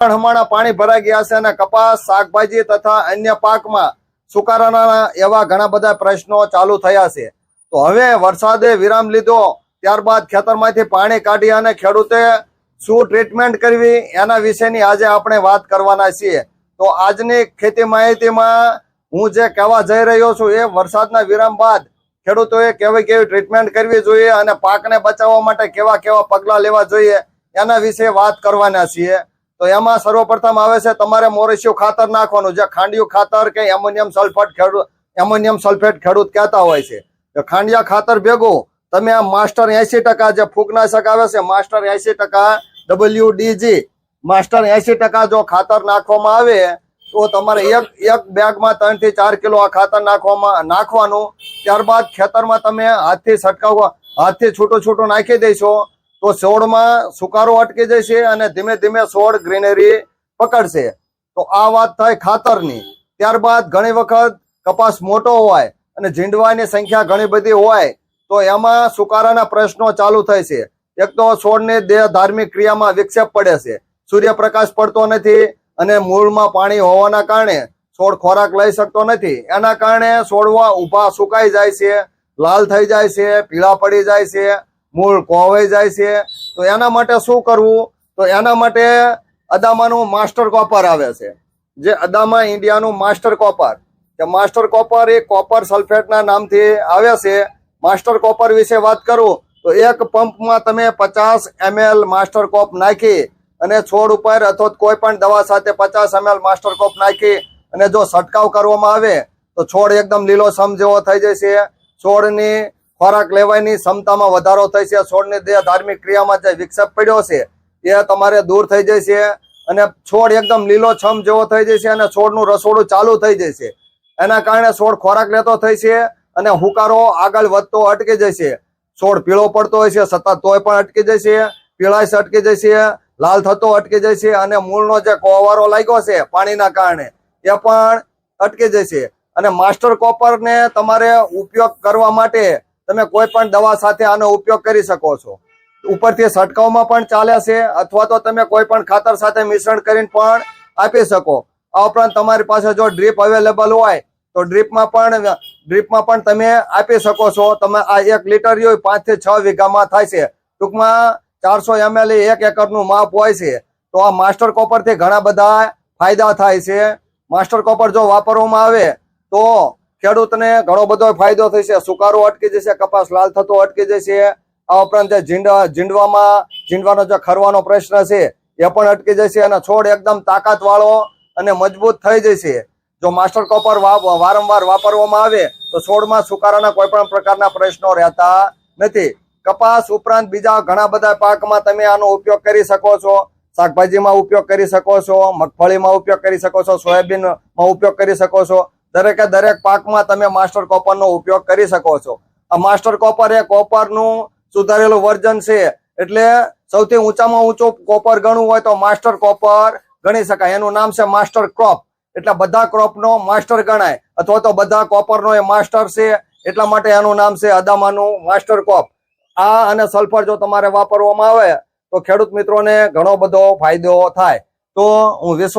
હમણાં પાણી ભરાઈ ગયા છે અને કપાસ, શાકભાજી તથા અન્ય પાકમાં સુકારાના એવા ઘણા બધા પ્રશ્નો ચાલુ થયા છે. તો હવે વરસાદે વિરામ લીધો, ત્યારબાદ ખેતરમાંથી પાણી કાઢી અને ખેડૂતે શું ટ્રીટમેન્ટ કરવી, એના વિશેની આજે આપણે વાત કરવાના છીએ. તો આજની ખેતી માહિતીમાં હું જે કહેવા જઈ રહ્યો છું એ વરસાદના વિરામ બાદ ખેડૂતોએ કેવી કેવી ટ્રીટમેન્ટ કરવી જોઈએ અને પાકને બચાવવા માટે કેવા કેવા પગલાં લેવા જોઈએ એના વિશે વાત કરવાના છીએ. તો એમાં સર્વપ્રથમ આવે છે તમારે મોરેશિયો ખાતર નાખવાનું. જે ખાંડિયું ખાતર કે એમોનિયમ સલ્ફેટ ખેડૂત, એમોનિયમ સલ્ફેટ ખેડૂત કહેતા હોય છે. તો ખાંડિયા ખાતર ભેગું, તમે આ માસ્ટર એસી ટકા જે ફૂગનાશક આવે છે, માસ્ટર એસી ટકા ડબલ્યુ ડીજી માસ્ટર એસી ટકા જો ખાતર નાખવામાં આવે, તો તમારે એક એક બેગમાં ત્રણથી ચાર કિલો આ ખાતર નાખવામાં, નાખવાનું. ત્યારબાદ ખેતરમાં તમે હાથથી છટકાવ, હાથથી છૂટું છૂટું નાખી દઈશો. તો છોડમાં સુકારો અટકી જશે અને ધીમે ધીમે છોડ ગ્રીનરી પકડશે. તો આ વાત થાય ખાતરની. ત્યારબાદ ઘણી વખત કપાસ મોટો હોય અને ઝીંડવાની સંખ્યા ઘણી બધી હોય, તો એમાં સુકારાના પ્રશ્નો ચાલુ થાય છે. એક તો છોડને દેહ ધાર્મિક ક્રિયામાં વિક્ષેપ પડે છે. સૂર્યપ્રકાશ પડતો નથી અને મૂળમાં પાણી હોવાના કારણે છોડ ખોરાક લઈ શકતો નથી. એના કારણે છોડવા ઊભા સુકાઈ જાય છે, લાલ થઈ જાય છે, પીળા પડી જાય છે મૂળ કોવાઈ જાય છે, તો એના માટે શું કરવું? તો એના માટે અદામાનું માસ્ટર કોપર આવે છે. જે અદામા ઇન્ડિયાનું માસ્ટર કોપર. કે માસ્ટર કોપર એ કોપર સલ્ફેટના નામથી આવે છે. માસ્ટર કોપર વિશે વાત કરું, તો એક પંપમાં તમે પચાસ એમએલ માસ્ટર કોપ નાખી અને છોડ ઉપર અથવા કોઈ પણ દવા સાથે પચાસ એમએલ માસ્ટર કોપ નાખી અને જો છંટકાવ કરવામાં આવે, તો છોડ એકદમ લીલો સમ જેવો થઈ જશે. છોડની ખોરાક લેવાની ક્ષમતામાં વધારો થઈ છે. છોડની દેહ ધાર્મિક ક્રિયામાં જે વિક્ષેપ પડ્યો છે, એ તમારે દૂર થઈ જશે અને છોડ એકદમ લીલો છમ જેવો થઈ જશે અને છોડનું રસોડું ચાલુ થઈ જશે એના કારણે છોડ ખોરાક લેતો થઈ છે અને હુકારો આગળ વધતો અટકી જશે છોડ પીળો પડતો હોય છે, સતત તોય પણ અટકી જશે પીળાશ અટકી જશે લાલ થતો અટકી જશે અને મૂળનો જે કોવારો લાગ્યો છે પાણીના કારણે, એ પણ અટકી જશે અને માસ્ટર કોપરને તમારે ઉપયોગ કરવા માટે તમે કોઈ પણ દવા સાથે આનો ઉપયોગ કરી શકો છો. ઉપરથી છંટકાવમાં પણ ચાલે છે, અથવા તો તમે કોઈ પણ ખાતર સાથે મિશ્રણ કરીને પણ આપી શકો. આ ઉપરાંત તમારી પાસે જો ડ્રીપ અવેલેબલ હોય, તો ડ્રીપમાં પણ ડ્રીપમાં પણ તમે આપી શકો છો. તમે આ એક લીટર હોય પાંચથી છ વીઘામાં થાય છે. ટૂંકમાં ચારસો એમએલ એક એકરનું માપ હોય છે. તો આ માસ્ટર કોપરથી ઘણા બધા ફાયદા થાય છે. માસ્ટર કોપર જો વાપરવામાં આવે, તો ખેડૂતને ઘણો બધો ફાયદો થશે. સુકારો અટકી જશે, કપાસ લાલ થતો અટકી જશે. આ ઉપરાંત જે ઝીંડવા ઝીંડવામાં, ઝીંડવાનો જે ખરવાનો પ્રશ્ન છે, એ પણ અટકી જશે અને છોડ એકદમ તાકાત અને મજબૂત થઈ જશે. જો માસ્ટર કોપર વારંવાર વાપરવામાં આવે, તો છોડમાં સુકારાના કોઈ પણ પ્રકારના પ્રશ્નો રહેતા નથી. કપાસ ઉપરાંત બીજા ઘણા બધા પાકમાં તમે આનો ઉપયોગ કરી શકો છો. શાકભાજીમાં ઉપયોગ કરી શકો છો, મગફળીમાં ઉપયોગ કરી શકો છો, સોયાબીનમાં ઉપયોગ કરી શકો છો. દરેકે દરેક પાકમાં તમે માસ્ટર કોપરનો ઉપયોગ કરી શકો છો. આ માસ્ટર કોપર એ કોપરનું સુધારેલું વર્જન છે. એટલે સૌથી ઊંચામાં ઊંચો કોપર ગણવું હોય તો માસ્ટર કોપર ગણી શકાય. એનું નામ છે માસ્ટર ક્રોપ. એટલે બધા ક્રોપનો માસ્ટર ગણાય. અથવા તો બધા કોપરનો એ માસ્ટર છે. એટલા માટે એનું નામ છે અદામાનું માસ્ટર કોપ. આ અને સલ્ફર જો તમારે વાપરવામાં આવે તો ખેડૂત મિત્રોને ઘણો બધો ફાયદો થાય. તો હું વિશ્વાસ